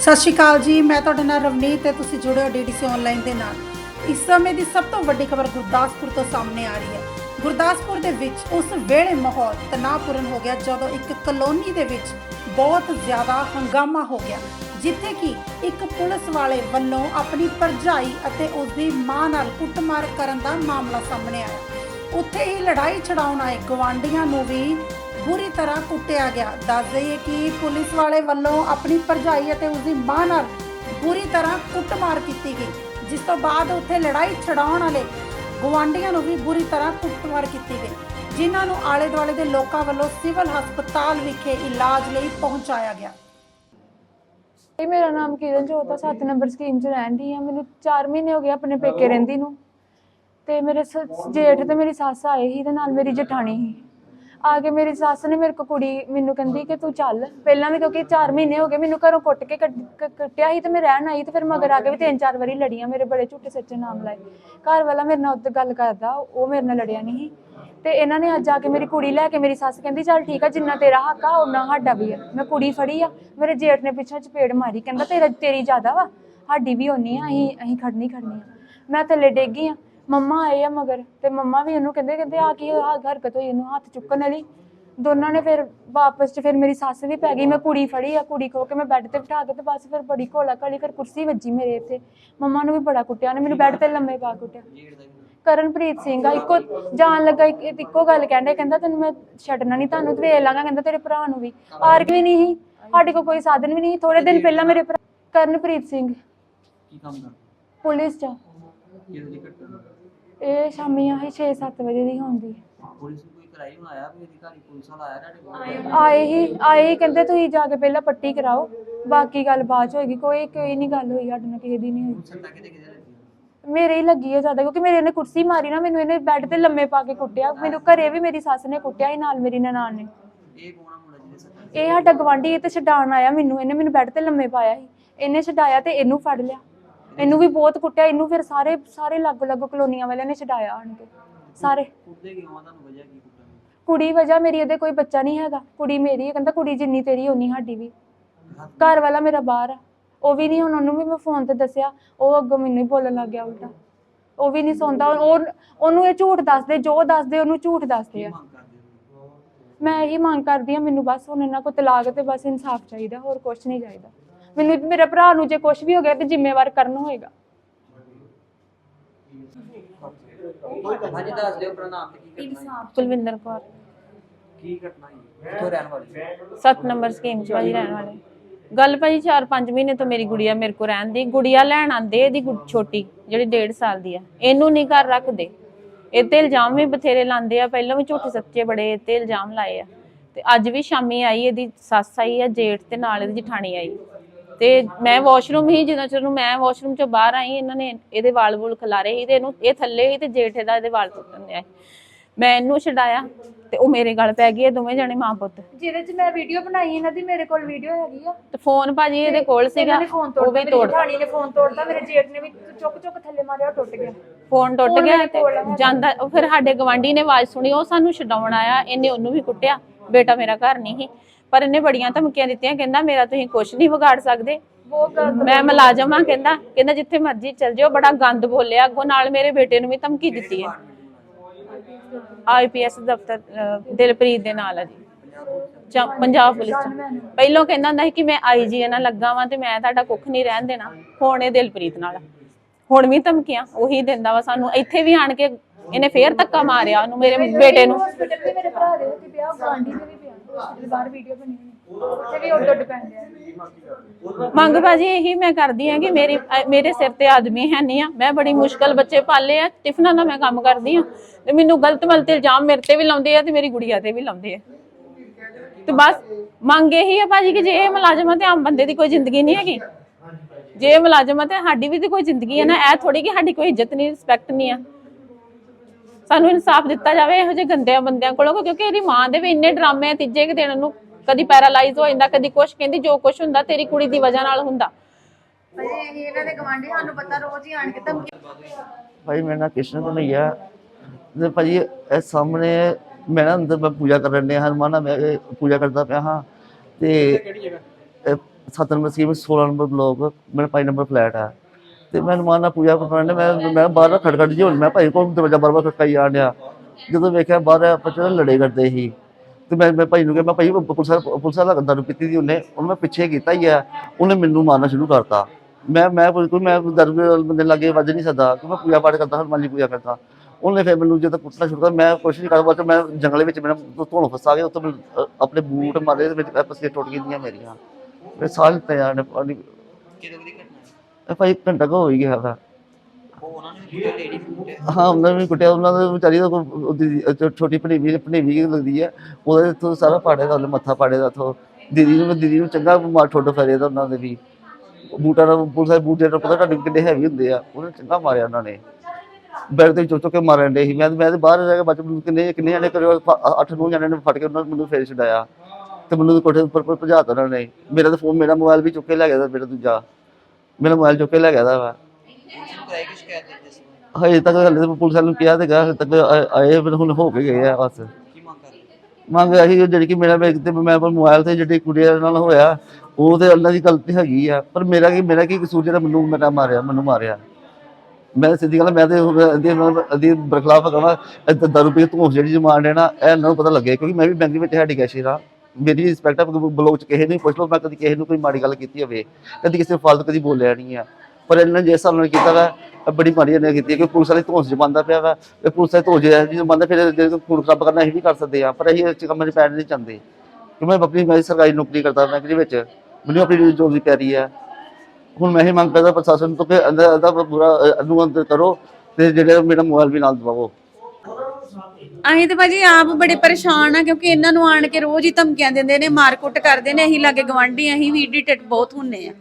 ਸਤਿ ਸ਼੍ਰੀ ਅਕਾਲ ਜੀ, ਮੈਂ ਤੁਹਾਡੇ ਨਾਲ ਰਵਨੀਤ ਤੇ ਤੁਸੀਂ ਜੁੜੇ ਹੋ ਡੀਡੀਸੀ ਆਨਲਾਈਨ ਦੇ ਨਾਲ। ਇਸ ਸਮੇਂ ਦੀ ਸਭ ਤੋਂ ਵੱਡੀ ਖਬਰ ਗੁਰਦਾਸਪੁਰ ਤੋਂ ਸਾਹਮਣੇ ਆ ਰਹੀ ਹੈ। ਗੁਰਦਾਸਪੁਰ ਦੇ ਵਿੱਚ ਉਸ ਵੇਲੇ ਮਾਹੌਲ ਤਣਾਅਪੂਰਨ ਹੋ ਗਿਆ, ਜਦੋਂ ਇੱਕ ਕਲੋਨੀ ਦੇ ਵਿੱਚ ਬਹੁਤ ਜ਼ਿਆਦਾ ਹੰਗਾਮਾ ਹੋ ਗਿਆ, ਜਿੱਥੇ ਕਿ ਇੱਕ ਪੁਲਿਸ ਵਾਲੇ ਵੱਲੋਂ ਆਪਣੀ ਭਰਜਾਈ ਅਤੇ ਉਸ ਦੀ ਮਾਂ ਨਾਲ ਕੁੱਟਮਾਰ ਕਰਨ ਦਾ ਮਾਮਲਾ ਸਾਹਮਣੇ ਆਇਆ। ਉੱਥੇ ਹੀ ਲੜਾਈ ਛਡਾਉਣ ਆਏ ਗਵਾਂਡੀਆਂ ਨੂੰ ਵੀ ਬੁਰੀ ਤਰ੍ਹਾਂ ਕੁੱਟਿਆ ਗਿਆ। ਦੱਸ ਦਈਏ ਕਿ ਪੁਲਿਸ ਵਾਲੇ ਵੱਲੋਂ ਆਪਣੀ ਭਰਜਾਈ ਅਤੇ ਉਸ ਦੀ ਮਾਂ ਨਾਲ ਬੁਰੀ ਤਰ੍ਹਾਂ ਕੁੱਟਮਾਰ ਕੀਤੀ ਗਈ ਜਿਸ ਤੋਂ ਬਾਅਦ ਉੱਥੇ ਲੜਾਈ ਛਡਾਉਣ ਵਾਲੇ ਗਵਾਂਡੀਆਂ ਨੂੰ ਵੀ ਬੁਰੀ ਤਰ੍ਹਾਂ ਕੁੱਟਮਾਰ ਕੀਤੀ ਗਈ ਜਿਨ੍ਹਾਂ ਨੂੰ ਆਲੇ ਦੁਆਲੇ ਦੇ ਲੋਕਾਂ ਵੱਲੋਂ ਸਿਵਲ ਹਸਪਤਾਲ ਵਿਖੇ ਇਲਾਜ ਲਈ ਪਹੁੰਚਾਇਆ ਗਿਆ। ਇਹ ਮੇਰਾ ਨਾਮ ਕਿਰਨ ਜੋਤ ਆ 7 ਨੰਬਰ ਸਕੀਮ 'ਚ ਰਹਿੰਦੀ ਆ। ਮੈਨੂੰ 4 ਮਹੀਨੇ ਹੋ ਗਏ ਆਪਣੇ ਪੇਕੇ ਰਹਿੰਦੀ ਨੂੰ। ਤੇ ਮੇਰੇ ਸ- ਜੇਠ ਤੇ ਮੇਰੀ ਸੱਸ ਆਏ ਸੀ ਤੇ ਨਾਲ ਮੇਰੀ ਜਠਾਣੀ ਸੀ। ਆ ਕੇ ਮੇਰੀ ਸੱਸ ਨੇ ਮੇਰੇ ਕੋ ਕੁੜੀ ਮੈਨੂੰ ਕਹਿੰਦੀ ਕਿ ਤੂੰ ਚੱਲ। ਪਹਿਲਾਂ ਵੀ ਕਿਉਂਕਿ 4 ਮਹੀਨੇ ਹੋ ਗਏ ਮੈਨੂੰ ਘਰੋਂ ਕੁੱਟ ਕੇ ਕੱਢ- ਕ- ਕੱਟਿਆ ਸੀ ਤੇ ਮੈਂ ਰਹਿਣ ਆਈ ਤੇ ਫਿਰ ਮਗਰ ਆ ਕੇ ਵੀ ਤਿੰਨ ਚਾਰ ਵਾਰੀ ਲੜੀਆਂ, ਮੇਰੇ ਬੜੇ ਝੂਠੇ ਸੱਚੇ ਨਾਮ ਲਾਏ। ਘਰ ਵਾਲਾ ਮੇਰੇ ਨਾਲ ਉੱਤੇ ਗੱਲ ਕਰਦਾ, ਉਹ ਮੇਰੇ ਨਾਲ ਲੜਿਆ ਨਹੀਂ ਸੀ। ਤੇ ਇਹਨਾਂ ਨੇ ਅੱਜ ਆ ਕੇ ਮੇਰੀ ਕੁੜੀ ਲੈ ਕੇ ਮੇਰੀ ਸੱਸ ਕਹਿੰਦੀ, ਚੱਲ ਠੀਕ ਆ, ਜਿੰਨਾ ਤੇਰਾ ਹੱਕ ਆ ਉਹਨਾਂ ਸਾਡਾ ਵੀ ਆ। ਮੈਂ ਕੁੜੀ ਫੜੀ ਆ, ਮੇਰੇ ਜੇਠ ਨੇ ਪਿੱਛੋਂ ਚਪੇੜ ਮਾਰੀ, ਕਹਿੰਦਾ ਤੇਰਾ ਤੇਰੀ ਜ਼ਿਆਦਾ ਵਾ, ਸਾਡੀ ਵੀ ਓਨੀ ਆ, ਅਸੀਂ ਅਸੀਂ ਖੜਨੀ ਖੜਨੀ ਆ। ਮੈਂ ਥੱਲੇ ਡੇਗੀ ਆ। ਮੰਮਾ ਆਏ ਆ ਮਗਰ ਤੇ ਮੰਮਾ ਵੀ ਉਹਨੂੰ ਕਹਿੰਦੇ ਕਹਿੰਦੇ ਆ ਕੀ ਆ ਹਰਕਤ ਹੋਈ ਇਹਨੂੰ ਹੱਥ ਚੁੱਕਣ ਵਾਲੀ। ਦੋਨਾਂ ਨੇ ਫਿਰ ਵਾਪਸ ਚ ਫਿਰ ਮੇਰੀ ਸੱਸ ਵੀ ਪੈ ਗਈ ਮੈਂ ਕੁੜੀ ਫੜੀ ਆ ਕੁੜੀ ਖੋ ਕੇ ਮੈਂ ਬੈੱਡ ਤੇ ਬਿਠਾ ਕੇ ਤੇ ਬਸ ਫਿਰ ਬੜੀ ਘੋਲਾ ਘਾਲੀ ਫਿਰ ਕੁਰਸੀ ਵੱਜੀ ਮੇਰੇ ਇੱਥੇ। ਮੰਮਾ ਨੂੰ ਵੀ ਬੜਾ ਕੁੱਟਿਆ ਉਹਨੇ ਮੈਨੂੰ ਬੈੱਡ ਤੇ ਲੰਮੇ ਪਾ ਕੁੱਟਿਆ। ਕਰਨਪ੍ਰੀਤ ਸਿੰਘ ਆ ਇੱਕੋ ਜਾਣ ਲੱਗਾ ਇੱਕ- ਇੱਕੋ ਗੱਲ ਕਹਿੰਦੇ ਕਹਿੰਦਾ ਤੈਨੂੰ ਮੈਂ ਛੱਡਣਾ ਨਹੀਂ ਤੁਹਾਨੂੰ ਤੇ ਵੇਖ ਲਾਂਗਾ ਕਹਿੰਦਾ ਤੇਰੇ ਭਰਾ ਨੂੰ ਵੀ। ਆਰਕ ਵੀ ਨਹੀਂ ਸੀ ਸਾਡੇ ਕੋਲ ਕੋਈ ਸਾਧਨ ਵੀ ਨਹੀਂ ਸੀ। ਥੋੜੇ ਦਿਨ ਪਹਿਲਾਂ ਮੇਰੇ ਭਰਾ ਕਰਨਪ੍ਰੀਤ ਸਿੰਘ। ਕੀ ਕੰਮ ਕਰਦਾ? ਪੁਲਿਸ ਚ। ਕਿਹਦੇ ਦੀ ਇਹ ਸ਼ਾਮੀ ਆਹੀ 6-7 ਵਜੇ ਦੀ ਹੁੰਦੀ ਪੁਲਿਸ ਨੂੰ ਕੋਈ ਕਰਾਈ ਹੁਣ ਆਇਆ ਵੀ ਅਧਿਕਾਰੀ ਪੁਲਿਸ ਵਾਲਾ ਆਇਆ ਤੁਹਾਡੇ ਕੋਲ? ਆਏ ਹੀ ਆਏ ਹੀ ਕਹਿੰਦੇ ਤੁਸੀਂ ਜਾ ਕੇ ਪਹਿਲਾਂ ਪੱਟੀ ਕਰਾਓ ਬਾਕੀ ਗੱਲ ਬਾਅਦ ਚ ਹੋਏਗੀ ਕੋਈ ਕੋਈ ਨਹੀਂ ਗੱਲ ਹੋਈ ਸਾਡੇ ਨਾਲ ਕਿਸੇ ਦੀ ਨਹੀਂ ਹੋਈ। ਸੱਟਾ ਕਿਤੇ ਕਿਤੇ ਲੱਗੀ ਮੇਰੇ ਹੀ ਲੱਗੀ ਹੈ ਜ਼ਿਆਦਾ ਕਿਉਂਕਿ ਮੇਰੇ ਇਹਨੇ ਕੁਰਸੀ ਮਾਰੀ ਨਾ ਮੈਨੂੰ ਇਹਨੇ ਬੈੱਡ ਤੇ ਲੰਮੇ ਪਾ ਕੇ ਕੁੱਟਿਆ ਮੈਨੂੰ ਘਰੇ ਵੀ ਮੇਰੀ ਸੱਸ ਨੇ ਕੁੱਟਿਆ ਸੀ ਨਾਲ ਮੇਰੀ ਨਨਾਣ ਨੇ। ਇਹ ਕੋਣਾ ਮੁੰਡਾ ਜਿਹਦੇ ਸੱਟਾ ਇਹ ਸਾਡਾ ਗਵਾਂਢੀ ਇਹ ਤੇ ਛਡਾਣ ਆਇਆ ਮੈਨੂੰ ਇਹਨੇ ਮੈਨੂੰ ਬੈੱਡ ਤੇ ਲੰਮੇ ਪਾਇਆ ਸੀ ਇਹਨੇ ਛਡਾਇਆ ਤੇ ਇਹਨੂੰ ਫੜ ਲਿਆ। ਇਹਨੂੰ ਵੀ ਬਹੁਤ ਕੁੱਟਿਆ ਇਹਨੂੰ ਫਿਰ ਸਾਰੇ ਸਾਰੇ ਲੱਗ ਲੱਗ ਕਲੋਨੀਆਂ ਵਾਲਿਆਂ ਨੇ ਛਡਾਇਆ ਆਣ ਕੇ ਸਾਰੇ। ਕੁੱਟਦੇ ਕਿਉਂ ਆ? ਤੁਹਾਨੂੰ ਵਜ੍ਹਾ ਕੀ ਕੁੱਟਣ ਦੀ ਕੁੜੀ ਵਜ੍ਹਾ ਮੇਰੀ ਇਹਦੇ ਕੋਈ ਬੱਚਾ ਨਹੀਂ ਹੈਗਾ ਕੁੜੀ ਮੇਰੀ ਹੈ ਕਹਿੰਦਾ ਕੁੜੀ ਜਿੰਨੀ ਤੇਰੀ ਓਨੀ ਸਾਡੀ ਵੀ। ਘਰ ਵਾਲਾ ਮੇਰਾ ਬਾਹਰ ਆ ਉਹ ਵੀ ਨਹੀਂ ਹੁਣ ਉਹਨੂੰ ਵੀ ਮੈਂ ਫੋਨ ਤੇ ਦੱਸਿਆ ਉਹ ਅੱਗੋਂ ਮੈਨੂੰ ਹੀ ਬੋਲਣ ਲੱਗ ਗਿਆ ਉਲਟਾ। ਉਹ ਵੀ ਨਹੀਂ ਸੁਣਦਾ ਉਹ ਉਹਨੂੰ ਇਹ ਝੂਠ ਦੱਸਦੇ ਜੋ ਦੱਸਦੇ ਉਹਨੂੰ ਝੂਠ ਦੱਸਦੇ ਆ। ਮੰਗ ਕਰਦੇ ਹੋ? ਮੈਂ ਇਹੀ ਮੰਗ ਕਰਦੀ ਆ ਮੈਨੂੰ ਬਸ ਹੁਣ ਇਹਨਾਂ ਕੋਲ ਤਲਾਕ ਤੇ ਬਸ ਇਨਸਾਫ ਚਾਹੀਦਾ ਹੋਰ ਕੁਝ ਨਹੀਂ ਚਾਹੀਦਾ। ਮੈਨੂੰ ਮੇਰੇ ਭਰਾ ਨੂੰ ਜੇ ਕੁਝ ਵੀ ਹੋ ਗਿਆ ਤੇ ਜ਼ਿੰਮੇਵਾਰ ਕਰਨ ਹੋਏਗਾ। ਹਾਂਜੀ ਦੱਸ ਦਿਓ ਆਪਣਾ ਨਾਮ ਤੇ ਕੀ ਘਟਨਾ ਕੁਲਵਿੰਦਰ ਕੌਰ। ਕੀ ਘਟਨਾ ਹੈ ਕਿੱਥੋਂ ਰਹਿਣ ਵਾਲੀ 7 ਨੰਬਰ ਸਕੀਮ ਚ ਭਾਜੀ ਰਹਿਣ ਵਾਲੇ। ਗੱਲ ਭਾਜੀ 4-5 ਮਹੀਨੇ ਤੋਂ ਮੇਰੀ ਗੁੜੀਆ ਮੇਰੇ ਕੋ ਰਹਿਣ ਦੀ। ਗੁੜੀਆ ਲੈਣ ਆਂਦੇ ਇਹਦੀ ਛੋਟੀ ਜਿਹੜੀ 1.5 ਸਾਲ ਦੀ ਆ। ਇਹਨੂੰ ਨਹੀਂ ਘਰ ਰੱਖਦੇ। ਇਹ ਤੇ ਇਲਜ਼ਾਮ ਵੀ ਬਥੇਰੇ ਲਾਉਂਦੇ ਆ। ਪਹਿਲਾਂ ਵੀ ਝੂਠੇ ਸੱਚੇ ਬੜੇ ਤੇ ਇਲਜ਼ਾਮ ਲਾਏ ਆ। ਤੇ ਅੱਜ ਵੀ ਸ਼ਾਮੀ ਆਈ ਇਹਦੀ ਸੱਸ ਆਈ ਆ ਜੇਠ ਤੇ ਨਾਲ ਇਹਦੀ ਜਠਾਣੀ ਆਈ। ਤੇ ਮੈਂ ਵਾਸ਼ਰੂਮ ਹੀ ਜਦੋਂ ਚਲੋ ਮੈਂ ਵਾਸ਼ਰੂਮ ਚੋਂ ਬਾਹਰ ਆਈ ਇਹਨਾਂ ਨੇ ਇਹਦੇ ਵਾਲ ਵੂਲ ਖਿਲਾਰੇ ਸੀ ਤੇ ਇਹਨੂੰ ਇਹ ਥੱਲੇ ਸੀ ਤੇ ਜੇਠ ਇਹਦਾ ਇਹਦੇ ਵਾਲ ਟੁੱਟਣ ਦੇ ਮੈਂ ਇਹਨੂੰ ਛਡਾਇਆ ਤੇ ਉਹ ਮੇਰੇ ਗਲ ਪੈ ਗਈ ਇਹ ਦੋਵੇਂ ਜਣੇ ਮਾਂ ਪੁੱਤ। ਜਿਹਦੇ 'ਚ ਮੈਂ ਵੀਡੀਓ ਬਣਾਈ ਇਹਨਾਂ ਦੀ ਮੇਰੇ ਕੋਲ ਵੀਡੀਓ ਹੈਗੀ ਆ। ਤੇ ਫੋਨ ਭਾਜੀ ਇਹਦੇ ਕੋਲ ਸੀਗਾ ਇਹਨਾਂ ਨੇ ਫੋਨ ਉਹ ਤੋੜਤਾ ਵੀ ਮੇਰੀ ਤੋੜ ਜਠਾਣੀ ਨੇ ਫੋਨ ਤੋੜਤਾ ਮੇਰੇ ਜੇਠ ਨੇ ਵੀ ਚੁੱਕ ਚੁੱਕ ਥੱਲੇ ਮਾਰਿਆ ਉਹ ਟੁੱਟ ਗਿਆ। ਫੋਨ ਟੁੱਟ ਫੋਨ ਗਿਆ ਮੇਰੇ ਤੇ ਕੋਲ ਹੈਗਾ। ਜਾਂਦਾ ਉਹ ਫਿਰ ਸਾਡੇ ਗਵਾਂਢੀ ਨੇ ਆਵਾਜ਼ ਸੁਣੀ ਉਹ ਸਾਨੂੰ ਛਡਾਉਣ ਆਇਆ ਇਹਨੇ ਉਹਨੂੰ ਵੀ ਕੁੱਟਿਆ। ਬੇਟਾ ਮੇਰਾ ਘਰ ਨਹੀਂ ਸੀ। ਪਰ ਇਹਨੇ ਬੜੀਆਂ ਧਮਕੀਆਂ ਦਿੱਤੀਆਂ ਕਹਿੰਦਾ ਮੇਰਾ ਤੁਸੀਂ ਕੁਝ ਨਹੀਂ ਵਿਗਾੜ ਸਕਦੇ। ਮੈਂ ਮੁਲਾਜ਼ਮ ਆ ਕਹਿੰਦਾ ਕਹਿੰਦਾ ਜਿੱਥੇ ਮਰਜ਼ੀ ਚਲ ਜਿਓ ਬੜਾ ਗੰਦ ਬੋਲਿਆ ਅੱਗੋਂ ਨਾਲ ਮੇਰੇ ਬੇਟੇ ਨੂੰ ਵੀ ਧਮਕੀ ਦਿੱਤੀ ਹੈ। ਆਈਪੀਐਸ ਦਫ਼ਤਰ ਦਿਲਪ੍ਰੀਤ ਦੇ ਨਾਲ ਆ ਜੀ। ਪੰਜਾਬ ਪੁਲਿਸ ਚ। ਪਹਿਲੋਂ ਕਹਿੰਦਾ ਹੁੰਦਾ ਸੀ ਕਿ ਮੈਂ ਆਈਜੀ ਨਾਲ ਲੱਗਾ ਵਾਂ ਤੇ ਮੈਂ ਤੁਹਾਡਾ ਕੁੱਖ ਨਹੀਂ ਰਹਿਣ ਦੇਣਾ। ਹੁਣ ਇਹ ਦਿਲਪ੍ਰੀਤ ਨਾਲ। ਹੁਣ ਵੀ ਧਮਕੀਆਂ ਉਹੀ ਦਿੰਦਾ ਵਾ ਸਾਨੂੰ। ਇੱਥੇ ਵੀ ਆਣ ਕੇ ਇਹਨੇ ਫੇਰ ਧੱਕਾ ਮਾਰਿਆ ਉਹਨੂੰ ਮੇਰੇ ਬੇਟੇ ਨੂੰ। ਹਸਪੀਟਲ ਵੀ ਮੇਰੇ ਭਰਾ ਦੇ ਉੱਤੇ ਪਿਆ ਗਾਂਢੀ ਦੇ ਵੀ ਪਿਆ ਹਸਪੀਟਲ ਬਾਹਰ ਵੀਡੀਓ ਬਣੀ ਹੋਈ। ਉੱਥੇ ਵੀ ਉੱਡ ਉੱਡ ਪੈਂਦੇ ਆ ਮੰਗ ਭਾਜੀ ਇਹੀ ਮੈਂ ਕਰਦੀ ਆ ਕਿ ਮੇਰੀ, ਮੇਰੇ ਸਿਰ ਤੇ ਆਦਮੀ ਹੈ ਨਹੀਂ ਆ। ਮੈਂ ਬੜੀ ਮੁਸ਼ਕਲ ਬੱਚੇ ਪਾਲੇ ਆ। ਟਿਫਨਾਂ ਦਾ ਮੈਂ ਕੰਮ ਕਰਦੀ ਆ ਤੇ ਮੈਨੂੰ ਗਲਤ ਮਲਤ ਇਲਜ਼ਾਮ ਮੇਰੇ ਤੇ ਵੀ ਲਾਉਂਦੇ ਆ ਤੇ ਮੇਰੀ ਗੁੜੀਆ ਤੇ ਵੀ ਲਾਉਂਦੇ ਆ। ਤੇ ਬਸ ਮੰਗ ਇਹੀ ਆ ਭਾਜੀ ਕਿ ਜੇ ਇਹ ਮੁਲਾਜ਼ਮ ਤੇ ਆਮ ਬੰਦੇ ਦੀ ਕੋਈ ਜ਼ਿੰਦਗੀ ਨਹੀਂ ਹੈਗੀ। ਜੇ ਇਹ ਮੁਲਾਜ਼ਮ ਤੇ ਸਾਡੀ ਵੀ ਤੇ ਕੋਈ ਜ਼ਿੰਦਗੀ ਹੈ ਨਾ। ਇਹ ਥੋੜੀ ਕਿ ਸਾਡੀ ਕੋਈ ਇੱਜ਼ਤ ਨਹੀਂ ਰਿਸਪੈਕਟ ਨਹੀਂ ਆ। ਸਾਨੂੰ ਇਨਸਾਫ ਦਿੱਤਾ ਜਾਵੇ ਇਹੋ ਜਿਹੇ ਗੰਦੇ ਬੰਦਿਆਂ ਕੋਲੋਂ ਕਿਉਂਕਿ ਇਹਦੀ ਮਾਂ ਦੇ ਵੀ ਇੰਨੇ ਡਰਾਮੇ ਆ ਤੀਜੇ ਕੁ ਦਿਨ ਨੂੰ ਕਦੀ ਪੈਰਾਲਾਈਜ਼ ਹੋ ਜਾਂਦਾ ਕਦੀ ਕੁਛ ਕਹਿੰਦੀ ਜੋ ਕੁਛ ਹੁੰਦਾ ਤੇਰੀ ਕੁੜੀ ਦੀ ਵਜ੍ਹਾ ਨਾਲ ਹੁੰਦਾ। ਭਾਈ ਇਹਨਾਂ ਦੇ ਗਵਾਂਢੀ ਸਾਨੂੰ ਪਤਾ ਰੋਜ਼ ਹੀ ਆਣ ਕੇ ਧਮਕੀ ਭਾਈ ਮੇਰਾ ਨਾਮ ਕ੍ਰਿਸ਼ਨ ਕਨਈਆ ਤੇ ਭਾਜੀ ਇਹ ਸਾਹਮਣੇ ਮੈਂ ਨਾ ਅੰਦਰ ਮੈਂ ਪੂਜਾ ਕਰਨ ਡਿਆ ਹਨੂੰਮਾਨ ਨਾਲ ਮੈਂ ਪੂਜਾ ਕਰਦਾ ਪਿਆ ਹਾਂ। ਤੇ ਕਿਹੜੀ ਜਗ੍ਹਾ? ਇਹ ਸੱਤ ਨੰਬਰ ਸਕੀਮ 16 ਨੰਬਰ ਬਲੋਕ ਮੇਰਾ 5 ਨੰਬਰ ਫਲੈਟ ਹੈ ਤੇ ਮੈਂ ਮਾਨ ਨਾਲ ਪੂਜਾ ਕਰਨ, ਮੈਂ ਮੈਂ ਬਾਹਰ ਨਾ ਖੜਖੜ ਜੀ ਹੁਣ ਮੈਂ ਭਾਈ ਕੋਲ ਦਰਵਾਜ਼ਾ ਬਾਰ ਬਾਰ ਖੜਕਾਈ ਜਾਣ ਡਿਆ। ਜਦੋਂ ਵੇਖਿਆ ਬਾਹਰ ਆਪਾਂ ਲੜੇ ਕਰਦੇ ਸੀ। ਤੇ ਮੈਂ ਮੈਂ ਭਾਈ ਨੂੰ ਕਿਹਾ, ਮੈਂ ਭਾਈ ਪੁਲਿਸ ਪੁਲਿਸ ਵਾਲਾ ਦਾਰੂ ਪੀਤੀ ਦੀ ਉਹਨੇ, ਉਹਨੂੰ ਮੈਂ ਪਿੱਛੇ ਕੀਤਾ ਹੀ ਆ। ਉਹਨੇ ਮੈਨੂੰ ਮਾਰਨਾ ਸ਼ੁਰੂ ਕਰਤਾ। ਮੈਂ ਮੈਂ ਕੋਈ ਮੈਂ ਦਾਰੂ ਬੰਦੇ ਲਾਗੇ ਵੱਜ ਨਹੀਂ ਸਕਦਾ ਕਿ ਮੈਂ ਪੂਜਾ ਪਾਠ ਕਰਦਾ, ਹਨੂੰਮਾਨ ਜੀ ਪੂਜਾ ਕਰਦਾ। ਉਹਨੇ ਫਿਰ ਮੈਨੂੰ ਜਦੋਂ ਕੁੱਟਣਾ ਸ਼ੁਰੂ ਕਰ ਮੈਂ ਕੋਸ਼ਿਸ਼ ਕਰ ਬਾਅਦ ਮੈਂ ਜੰਗਲੇ ਵਿੱਚ ਮੇਰਾ ਧੋਣ ਫਸਾ ਗਿਆ ਉੱਥੇ ਆਪਣੇ ਬੂਟ ਮਾਰੇ ਵਿੱਚ ਪਸਕੇ ਟੁੱਟ ਗਈਆਂ ਮੇਰੀਆਂ। ਮੇਰੇ ਸਾਲ ਤਿਆਰ ਨੇ ਪਾਣੀ ਇਹ ਭਾਈ ਘੰਟਾ ਕੁ ਹੋ ਹੀ ਗਿਆ ਵਾ। ਉਹ ਉਹਨਾਂ ਨੇ ਵੀ ਕੁੱਟਿਆ ਲੇਡੀ ਨੂੰ ਕੁੱਟਿਆ। ਹਾਂ ਉਹਨਾਂ ਨੇ ਕੁੱਟਿਆ ਉਹਨਾਂ ਦੇ ਵਿਚਾਰੀ ਦਾ ਕੋਈ ਉਹਦੀ ਛੋ- ਛੋਟੀ ਭਣੇਵੀ ਭਣੇਵੀ ਲੱਗਦੀ ਹੈ ਉਹਦੇ ਤੋਂ ਸਾਰਾ ਪਾੜੇ ਦਾ ਮੱਥਾ ਪਾੜੇ ਦਾ ਤੋਂ ਦੀਦੀ ਨੂੰ ਦੀਦੀ ਨੂੰ ਚੰਗਾ ਮਾਰ ਠੋਡ ਫਰੇ ਦਾ ਉਹਨਾਂ ਦੇ ਵੀ। ਬੂਟਾਂ ਦਾ ਪੁਲਿਸ ਦੇ ਬੂਟ ਜਿਹੜਾ ਪਤਾ ਤੁਹਾਡੇ ਕਿੰਨੇ ਹੈਵੀ ਹੁੰਦੇ ਆ। ਉਹਨੇ ਚੰਗਾ ਮਾਰਿਆ ਉਹਨਾਂ ਨੇ। ਬੈਗ ਤੇ ਚੁੱਕ ਚੁੱਕ ਕੇ ਮਾਰਨ ਦੇ ਸੀ। ਮੈਂ ਮੈਂ ਤੇ ਬਾਹਰ ਰਹਿ ਕੇ ਬੱਚ ਕਿੰਨੇ ਕਿੰਨੇ ਜਣੇ ਕਰਿਓ ਅੱਠ ਨੌ ਜਣੇ ਨੇ ਫੜ ਕੇ ਉਹਨਾਂ ਨੇ ਮੈਨੂੰ ਫੇਰ ਛਡਾਇਆ। ਤੇ ਮੈਨੂੰ ਕੋਠੇ ਉੱਪਰ ਉੱਪਰ ਭਜਾਤਾ ਉਹਨਾਂ ਨੇ। ਮੇਰਾ ਤਾਂ ਫੋਨ ਮੇਰਾ ਮੋਬਾਈਲ ਵੀ ਚੁੱਕ ਕੇ ਲੈ ਗਿਆ ਦਾ ਮੇਰਾ ਦੂਜਾ। ਮੇਰਾ ਮੋਬਾਈਲ ਚੁੱਕ ਕੇ ਲੈ ਗਿਆ ਦਾ ਵਾ। ਕਰਾਈ ਕਿ ਸ਼ਿਕਾਇਤ ਦਿੱਤੀ ਸੀ ਹਜੇ ਤੱਕ ਹਲੇ ਤਾਂ ਪੁਲਿਸ ਵਾਲਿਆਂ ਨੂੰ ਕਿਹਾ ਤੇ ਹਜੇ ਤੱਕ ਆ- ਆਏ ਪਰ ਹੁਣ ਹੋ ਕੇ ਗਏ ਆ ਬਸ। ਕੀ ਮੰਗ ਕਰ ਰਹੇ ਮੰਗ ਇਹੀ ਜਿਹੜੀ ਕਿ ਮੇਰਾ ਬੈਗ ਤੇ ਮੈਂ ਪਰ ਮੋਬਾਈਲ ਤੇ ਜਿਹੜੀ ਕੁੜੀਆਂ ਨਾਲ ਹੋਇਆ ਉਹ ਤੇ ਉਹਨਾਂ ਦੀ ਗਲਤੀ ਹੈਗੀ ਆ। ਪਰ ਮੇਰਾ ਕੀ ਮੇਰਾ ਕੀ ਕਸੂਰ ਜਿਹੜਾ ਮੈਨੂੰ ਮੇਰਾ ਮਾਰਿਆ ਮੈਨੂੰ ਮਾਰਿਆ। ਮੈਂ ਸਿੱਧੀ ਗੱਲ ਆ, ਮੈਂ ਤੇ ਹੁਣ ਇਹਦੀ ਇਹਦੀ ਬਰਖਲਾਫ ਕਹਾਂ ਦਾਰੂ ਪੀ ਕੇ ਜਿਹੜੀ ਜਮਾਨ ਹੈ ਨਾ ਇਹ ਇਹਨਾਂ ਨੂੰ ਪਤਾ ਲੱਗੇ ਕਿਉਂਕਿ ਮੈਂ ਵੀ ਬੈਂਕ ਵਿੱਚ ਹੈਡ ਕੈਸ਼ੀਅਰ ਆ ਮੇਰੀ ਰਿਸਪੈਕਟ ਆ ਬਲੌਗ ਚ ਕਿਸੇ ਨੂੰ ਪੁੱਛ ਲਓ ਮੈਂ ਕਦੀ ਕਿਸੇ ਨੂੰ ਕੋਈ ਮਾੜੀ ਗੱਲ ਕੀਤੀ ਹੋਵੇ ਕਦੀ ਕਿਸੇ ਫਾਲਤੂ ਕਦੀ ਬੋਲਿਆ ਨਹੀਂ ਆ। ਪਰ ਇਹਨਾਂ ਨੇ ਜਿਸ ਕੀਤਾ ਵਾ ਬੜੀ ਮਾੜੀ ਇਹਨੇ ਕੀਤੀ ਕਿ ਪੁਲਿਸ ਵਾਲੇ ਧੌਂਸ ਜਮਾਂਦਾ ਪਿਆ ਵਾ ਇਹ ਪੁਲਿਸ ਵਾਲੇ ਧੌਂਸ ਜੇ ਜਮਾਂਦਾ ਫਿਰ ਜੇ ਖੂਨ ਖਰਾਬ ਕਰਨਾ ਅਸੀਂ ਵੀ ਕਰ ਸਕਦੇ ਆ ਪਰ ਅਸੀਂ ਇਸ ਕੰਮ 'ਚ ਪੈਣ ਨਹੀਂ ਚਾਹੁੰਦੇ ਕਿ ਮੈਂ ਆਪਣੀ ਮੈਂ ਸਰਕਾਰੀ ਨੌਕਰੀ ਕਰਦਾ ਬੈਂਕ ਦੇ ਵਿੱਚ ਮੈਨੂੰ ਆਪਣੀ ਜੋਬ ਦੀ ਤਿਆਰੀ ਆ। ਹੁਣ ਮੈਂ ਇਹ ਮੰਗ ਕਰਦਾ ਪ੍ਰਸ਼ਾਸਨ ਤੋਂ ਕਿ ਅੰਦਰ ਇਹਦਾ ਪੂਰਾ ਅ, ਕਰੋ ਤੇ ਜਿਹੜੇ ਮੇਰਾ ਮੋਬਾਈਲ ਵੀ ਨਾਲ ਦਵਾਓ ਅਸੀਂ ਤੇ ਭਾਜੀ ਆਪ ਬੜੇ ਪਰੇਸ਼ਾਨ ਆ, ਕਿਉਂਕਿ ਇਹਨਾਂ ਨੂੰ ਆਣ ਕੇ ਰੋਜ਼ ਹੀ ਧਮਕੀਆਂ ਦਿੰਦੇ ਨੇ, ਮਾਰਕੁੱਟ ਕਰਦੇ ਨੇ, ਅਸੀਂ ਲਾਗੇ ਗਵਾਂਢੀ ਅਸੀਂ ਵੀ ਇਰੀਟੇਟ ਬਹੁਤ ਹੁੰਨੇ ਆ।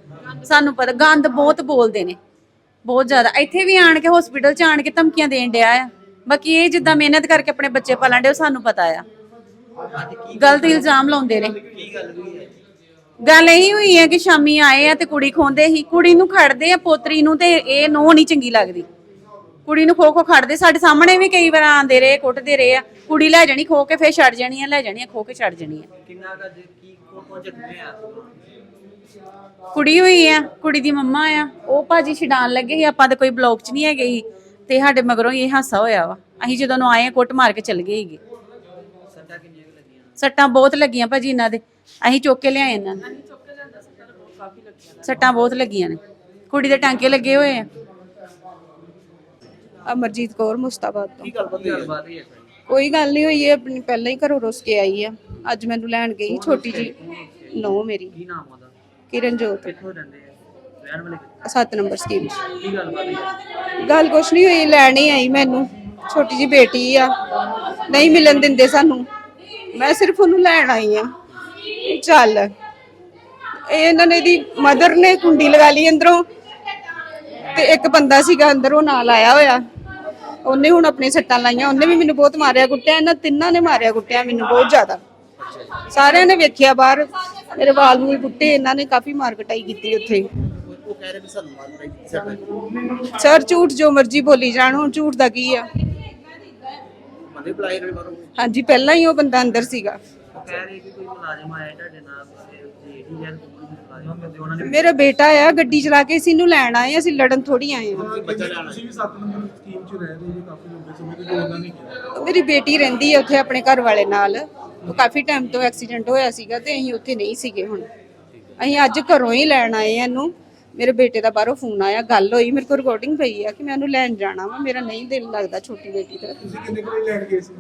ਸਾਨੂੰ ਪਤਾ, ਗੰਦ ਬਹੁਤ ਬੋਲਦੇ ਨੇ, ਬਹੁਤ ਜ਼ਿਆਦਾ। ਇੱਥੇ ਵੀ ਆਣ ਕੇ ਹਸਪੀਟਲ ਚ ਆਣ ਕੇ ਧਮਕੀਆਂ ਦੇਣ ਡਿਆ ਆ। ਬਾਕੀ ਇਹ ਜਿੱਦਾਂ ਮਿਹਨਤ ਕਰਕੇ ਆਪਣੇ ਬੱਚੇ ਪਾਲਣ ਦੇ ਉਹ ਸਾਨੂੰ ਪਤਾ ਆ। ਗਲਤ ਇਲਜ਼ਾਮ ਲਾਉਂਦੇ ਨੇ। ਗੱਲ ਇਹੀ ਹੋਈ ਹੈ ਕਿ ਸ਼ਾਮੀ ਆਏ ਆ ਤੇ ਕੁੜੀ ਖੋਂਦੇ ਸੀ, ਕੁੜੀ ਨੂੰ ਖੜਦੇ ਆ, ਪੋਤਰੀ ਨੂੰ ਤੇ ਇਹ ਨੋ ਨਹੀਂ ਚੰਗੀ ਲੱਗਦੀ। ਕੁੜੀ ਨੂੰ ਖੋ ਖੋ ਖੜਦੇ ਸਾਡੇ ਸਾਹਮਣੇ ਵੀ ਕਈ ਵਾਰ ਆਂਦੇ ਰਹੇ ਕੁੱਟਦੇ ਰਹੇ ਆ। ਕੁੜੀ ਲੈ ਜਾਣੀ ਖੋ ਕੇ ਫੇਰ ਛੱਡ ਜਾਣੀ ਆ ਲੈ ਜਾਣੀ ਆ ਖੋ ਕੇ ਛੱਡ ਜਾਣੀ ਆ। ਕਿੰਨਾ ਕਾ ਕੀ ਕੋ ਕੋ ਜਖਮੇ ਆ? ਕੁੜੀ ਹੋਈ ਆ ਕੁੜੀ ਦੀ ਮੰਮਾ ਆ ਉਹ ਭਾਜੀ ਛਡਾਣ ਲੱਗੇ ਸੀ ਆਪਾਂ ਤੇ ਕੋਈ ਬਲੌਕ 'ਚ ਨਹੀਂ ਹੈਗੇ ਸੀ ਤੇ ਸਾਡੇ ਮਗਰੋਂ ਹੀ ਇਹ ਹਾਸਾ ਹੋਇਆ ਵਾ। ਅਸੀਂ ਜਦੋਂ ਨੂੰ ਆਏ ਕੁੱਟ ਮਾਰ ਕੇ ਚੱਲ ਗਏ ਸੀਗੇ। ਸੱਟਾਂ ਕਿੰਨੀਆਂ ਕੁ ਲੱਗੀਆਂ? ਸੱਟਾਂ ਬਹੁਤ ਲੱਗੀਆਂ ਭਾਜੀ ਇਹਨਾਂ ਦੇ ਅਸੀਂ ਚੁੱਕ ਕੇ ਲਿਆਏ ਇਹਨਾਂ ਨੂੰ। ਸੱਟਾਂ ਬਹੁਤ ਲੱਗੀਆਂ ਨੇ। ਕੁੜੀ ਦੇ ਟਾਂਕੇ ਲੱਗੇ ਹੋਏ ਆ। ਅਮਰਜੀਤ ਕੌਰ ਮੁਸਤਾਬਾਦ ਤੋਂ। ਕੀ ਗੱਲਬਾਤ ਹੈ ਕੋਈ ਗੱਲ ਨਹੀਂ ਹੋਈ ਹੈ ਆਪਣੀ ਪਹਿਲਾਂ ਹੀ ਘਰੋਂ ਰੁੱਸ ਕੇ ਆਈ ਆ। ਅੱਜ ਮੈਨੂੰ ਲੈਣ ਗਈ ਛੋਟੀ ਜੀ ਨੋ ਮੇਰੀ। ਕੀ ਨਾਮ ਉਹਦਾ? ਕਿਰਨਜੋਤ। ਕਿੱਥੋਂ ਰਹਿੰਦੇ ਆ? ਰਹਿਣ ਵਾਲੇ ਕਿੱਥੋਂ? 7 ਨੰਬਰ ਸਕੀਮ 'ਚ। ਕੀ ਗੱਲਬਾਤ ਹੈ? ਗੱਲ ਕੁਛ ਨਹੀਂ ਹੋਈ ਲੈਣ ਹੀ ਆਈ ਮੈਨੂੰ। ਛੋਟੀ ਜੀ ਬੇਟੀ ਆ। ਨਹੀਂ ਮਿਲਣ ਦਿੰਦੇ ਸਾਨੂੰ। ਮੈਂ ਸਿਰਫ ਉਹਨੂੰ ਲੈਣ ਆਈ ਆ। ਚੱਲ। ਇਹ ਇਹਨਾਂ ਨੇ ਦੀ ਮਦਰ ਨੇ ਕੁੰਡੀ ਲਗਾ ਲਈ ਅੰਦਰੋਂ। ਤੇ ਇੱਕ ਬੰਦਾ ਸੀਗਾ ਅੰਦਰ ਉਹ ਨਾਲ ਆਇਆ ਹੋਇਆ। ਉਹਨੇ ਹੁਣ ਆਪਣੀ ਸੱਟਾਂ ਲਾਈਆਂ ਉਹਨੇ ਵੀ ਮੈਨੂੰ ਬਹੁਤ ਮਾਰਿਆ ਕੁੱਟਿਆ ਇਹਨਾਂ ਤਿੰਨਾਂ ਨੇ ਮਾਰਿਆ ਕੁੱਟਿਆ ਮੈਨੂੰ ਬਹੁਤ ਜ਼ਿਆਦਾ। ਸਾਰਿਆਂ ਨੇ ਵੇਖਿਆ ਬਾਹਰ ਮੇਰੇ ਵਾਲ ਵੀ ਕੁੱਟੇ ਇਹਨਾਂ ਨੇ ਕਾਫੀ ਮਾਰ ਕਟਾਈ ਕੀਤੀ ਉੱਥੇ। ਉਹ ਕਹਿ ਰਹੇ ਵੀ ਸਾਨੂੰ ਮਾਰ ਪਈ ਸੱਟਾਂ ਸਰ ਝੂਠ ਜੋ ਮਰਜ਼ੀ ਬੋਲੀ ਜਾਣ ਹੁਣ ਝੂਠ ਦਾ ਕੀ ਆ? ਹਾਂਜੀ ਪਹਿਲਾਂ ਹੀ ਉਹ ਬੰਦਾ ਅੰਦਰ ਸੀਗਾ। ਕਹਿ ਰਹੇ ਕਿ ਕੋਈ ਮੁਲਾਜ਼ਮ ਆਇਆ ਤੁਹਾਡੇ ਨਾਲ ਜੀ ਡੀ ਜਨ ਕੋਈ ਮੁਲਾਜ਼ਮ ਕਹਿੰਦੇ ਉਹਨਾਂ ਨੇ ਮੇਰਾ ਬੇਟਾ ਆ ਗੱਡੀ ਚਲਾ ਕੇ ਅਸੀਂ ਇਹਨੂੰ ਲੈਣ ਆਏ ਅਸੀਂ ਲੜਨ ਥੋੜੀ ਆਏ ਆ। ਬੱਚਾ ਲੈਣਾ ਤੁਸੀਂ ਵੀ 7 ਨੰਬਰ ਸਕੀਮ 'ਚ ਰਹਿ ਰਹੇ ਹੋ ਕਾਫੀ ਲੰਬੇ ਸਮੇਂ ਤੋਂ ਜੋ ਉਹਨਾਂ ਨੇ ਕੀਤਾ। ਮੇਰੀ ਬੇਟੀ ਰਹਿੰਦੀ ਹੈ ਉੱਥੇ ਆਪਣੇ ਘਰ ਵਾਲੇ ਨਾਲ। ਉਹ ਕਾਫੀ ਟਾਈਮ ਤੋਂ ਐਕਸੀਡੈਂਟ ਹੋਇਆ ਸੀਗਾ ਤੇ ਅਸੀਂ ਉੱਥੇ ਨਹੀਂ ਸੀਗੇ ਹੁਣ। ਅਸੀਂ ਅੱਜ ਘਰੋਂ ਹੀ ਲੈਣ ਆਏ ਆ ਇਹਨੂੰ। ਮੇਰੇ ਬੇਟੇ ਦਾ ਬਾਹਰੋਂ ਫੋਨ ਆਇਆ ਗੱਲ ਹੋਈ ਮੇਰੇ ਕੋਲ ਰਿਕਾਰਡਿੰਗ ਪਈ ਆ ਕਿ ਮੈਂ ਇਹਨੂੰ ਲੈਣ ਜਾਣਾ ਵਾ ਮੇਰਾ ਨਹੀਂ ਦਿਲ ਲੱਗਦਾ ਛੋਟੀ ਬੇਟੀ ਦਾ। ਤੁਸੀਂ ਕਿੰਨੇ ਕੁ ਵਜੇ ਲੈਣ ਗਏ ਸੀ?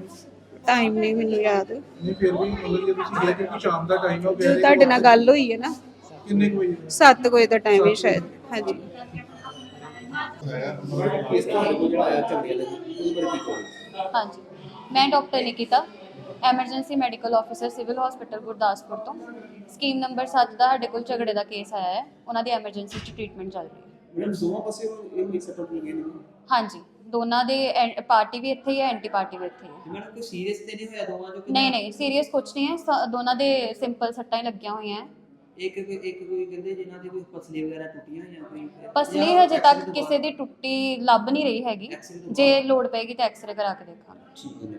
ਟਾਈਮ ਨਹੀਂ ਮੈਨੂੰ ਯਾਦ। ਨਹੀਂ ਫਿਰ ਵੀ ਮਤਲਬ ਜੇ ਤੁਸੀਂ ਗਏ ਕਿਉਂਕਿ ਸ਼ਾਮ ਦਾ ਟਾਈਮ ਹੈ ਕਹਿ ਜੋ ਤੁਹਾਡੇ ਨਾਲ ਗੱਲ ਹੋਈ ਹੈ ਨਾ। ਕਿੰਨੇ ਕੁ ਵਜੇ? 7 ਵਜੇ ਦਾ ਟਾਈਮ ਹੈ ਸ਼ਾਇਦ ਹਾਂਜੀ। ਇਸ ਤਰ੍ਹਾਂ ਕੋਈ ਜਿਹੜਾ ਆਇਆ ਚੰਗੇ ਲੱਗੇ। ਉਹਦੇ ਬਾਰੇ ਕੀ ਕਹੋਗੇ ਹਾਂਜੀ। ਮੈਂ doctor Nikita emergency medical officer civil hospital Gurdaspur ਤੋਂ। ਸਕੀਮ ਨੰਬਰ 7 ਦਾ ਸਾਡੇ ਕੋਲ ਝਗੜੇ ਦਾ ਕੇਸ ਆਇਆ ਹੈ। ਉਹਨਾਂ ਦੀ ਐਮਰਜੈਂਸੀ ਚ ਟ੍ਰੀਟਮੈਂਟ ਚੱਲ ਰਹੀ ਹੈ। ਮੈਡਮ ਦੋਵਾਂ ਪਾਸੇ ਇਹ ਮਿਕਸ ਅਪ ਲੱਗੇ ਨੇ ਹਾਂਜੀ। ਦੋਨਾਂ ਦੇ ਪਾਰਟੀ ਵੀ ਇੱਥੇ ਹੀ ਹੈ ਐਂਟੀ ਪਾਰਟੀ ਵੀ ਇੱਥੇ ਹੀ ਹੈ। ਮੈਡਮ ਕੋਈ ਸੀਰੀਅਸ ਤੇ ਨਹੀਂ ਹੋਇਆ ਦੋਵਾਂ ਜੋ ਨਹੀਂ ਨਹੀਂ ਸੀਰੀਅਸ ਕੁਝ ਨਹੀਂ ਹੈ ਸ- ਦੋਨਾਂ ਦੇ ਸਿੰਪਲ ਸੱਟਾਂ ਹੀ ਲੱਗੀਆਂ ਹੋਈਆਂ ਹੈ। ਇੱਕ ਇੱਕ ਕੋਈ ਕਹਿੰਦੇ ਜਿਨ੍ਹਾਂ ਦੀ ਕੋਈ ਪਸਲੀ ਵਗੈਰਾ ਟੁੱਟੀਆਂ ਜਾਂ ਕੋਈ ਪਸਲੀ ਹਜੇ ਤੱਕ ਕਿਸੇ ਦੀ ਟੁੱਟੀ ਲੱਭ ਨਹੀਂ ਰਹੀ ਹੈਗੀ। ਜੇ ਲੋੜ ਪਏਗੀ ਤਾਂ ਐਕਸ-ਰੇ ਕਰਾ ਕੇ ਦੇਖਾਂਗੇ। ਠੀਕ ਹੈ